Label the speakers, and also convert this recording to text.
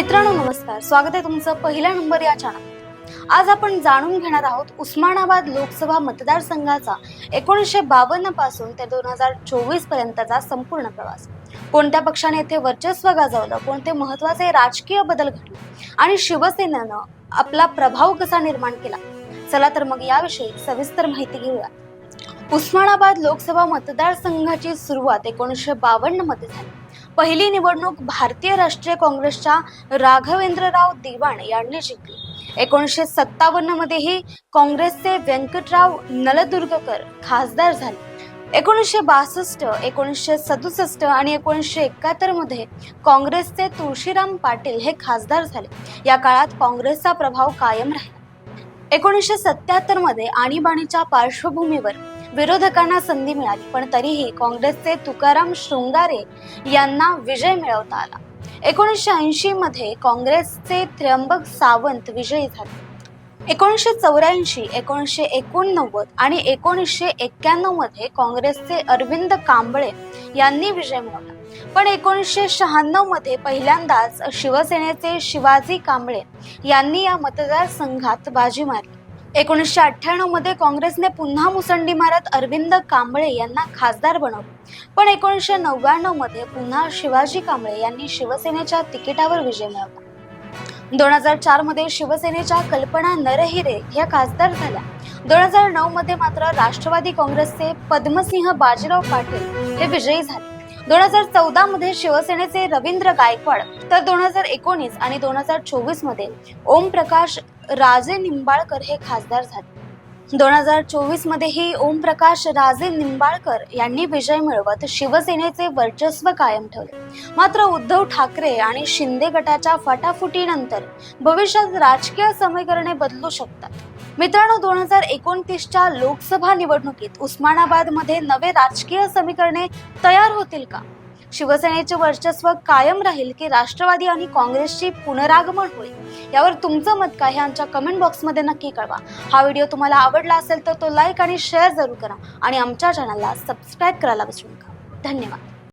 Speaker 1: मित्रांनो नमस्कार. स्वागत आहे तुमचं पहिल्या नंबर या चॅनल आज आपण जाणून घेणार आहोत उस्मानाबाद लोकसभा मतदारसंघाचा एकोणीसशे बावन्नपासून ते दोन हजार चोवीस पर्यंतचा संपूर्ण प्रवास. कोणत्या पक्षाने येथे वर्चस्व गाजवलं कोणते महत्त्वाचे राजकीय बदल घडले आणि शिवसेनेनं आपला प्रभाव कसा निर्माण केला? चला तर मग याविषयी सविस्तर माहिती घेऊया उस्मानाबाद लोकसभा मतदारसंघाची सुरुवात एकोणीसशे बावन्नमध्ये झाली. पहिली निवडणूक भारतीय राष्ट्रीय काँग्रेसच्या राघवेंद्रराव दिवाण यांनी जिंकली. एकोणीसशे सत्तावन्नमध्येही काँग्रेसचे व्यंकटराव नलदुर्गकर खासदार झाले. एकोणीसशे बासष्ट एकोणीसशे सदुसष्ट आणि एकोणीसशे एकाहत्तरमध्ये काँग्रेसचे तुळशीराम पाटील हे खासदार झाले. या काळात काँग्रेसचा प्रभाव कायम राहिला. एकोणीसशे सत्याहत्तरमध्ये आणीबाणीच्या पार्श्वभूमीवर विरोधकांना संधी मिळाली पण तरीही काँग्रेसचे तुकाराम शृंगारे यांना विजय मिळवता आला. एकोणीसशे ऐंशी मध्ये काँग्रेसचे त्र्यंबक सावंत विजयी झाले. एकोणीसशे चौऱ्याऐंशी एकोणीसशे एकोणनव्वद आणि एकोणीसशे एक्क्याण्णवमध्ये काँग्रेसचे अरविंद कांबळे यांनी विजय मिळवला. पण एकोणीसशे शहाण्णवमध्ये पहिल्यांदाच शिवसेनेचे शिवाजी कांबळे यांनी या मतदारसंघात बाजी मारली. एकोणीसशे अठ्ठ्याण्णवमध्ये काँग्रेसने पुन्हा मुसंडी मारत अरविंद कांबळे यांना खासदार बनवले. पण एकोणीसशे नव्याण्णवमध्ये पुन्हा शिवाजी कांबळे यांनी शिवसेनेच्या तिकिटावर विजय मिळवला. दोन हजार चारमध्ये शिवसेनेच्या कल्पना नरहिरे ह्या खासदार झाल्या. दोन हजार नऊमध्ये मात्र राष्ट्रवादी काँग्रेसचे पद्मसिंह बाजीराव पाटील हे विजयी झाले. दोन हजार चौदा मध्ये शिवसेनेचे रवींद्र गायकवाड तर दोन हजार एकोणीस आणि दोन हजार चोवीसमध्ये ओम प्रकाश राजे निंबाळकर हे खासदार झाले. दोन हजार चोवीस मध्येही ओम प्रकाश राजे निंबाळकर यांनी विजय मिळवत शिवसेनेचे वर्चस्व कायम ठेवले. मात्र उद्धव ठाकरे आणि शिंदे गटाच्या फटाफुटीनंतर भविष्यात राजकीय समीकरणे बदलू शकतात. मित्रांनो दोन हजार एकोणतीसच्या लोकसभा निवडणुकीत उस्मानाबादमध्ये नवे राजकीय समीकरणे तयार होतील का? शिवसेनेचे वर्चस्व कायम राहील की राष्ट्रवादी आणि काँग्रेसची पुनरागमन होईल? यावर तुमचं मत काय हे आमच्या कमेंट बॉक्समध्ये नक्की कळवा. हा व्हिडिओ तुम्हाला आवडला असेल तर तो लाईक आणि शेअर जरूर करा आणि आमच्या चॅनलला सबस्क्राईब करायला विसरू नका. धन्यवाद.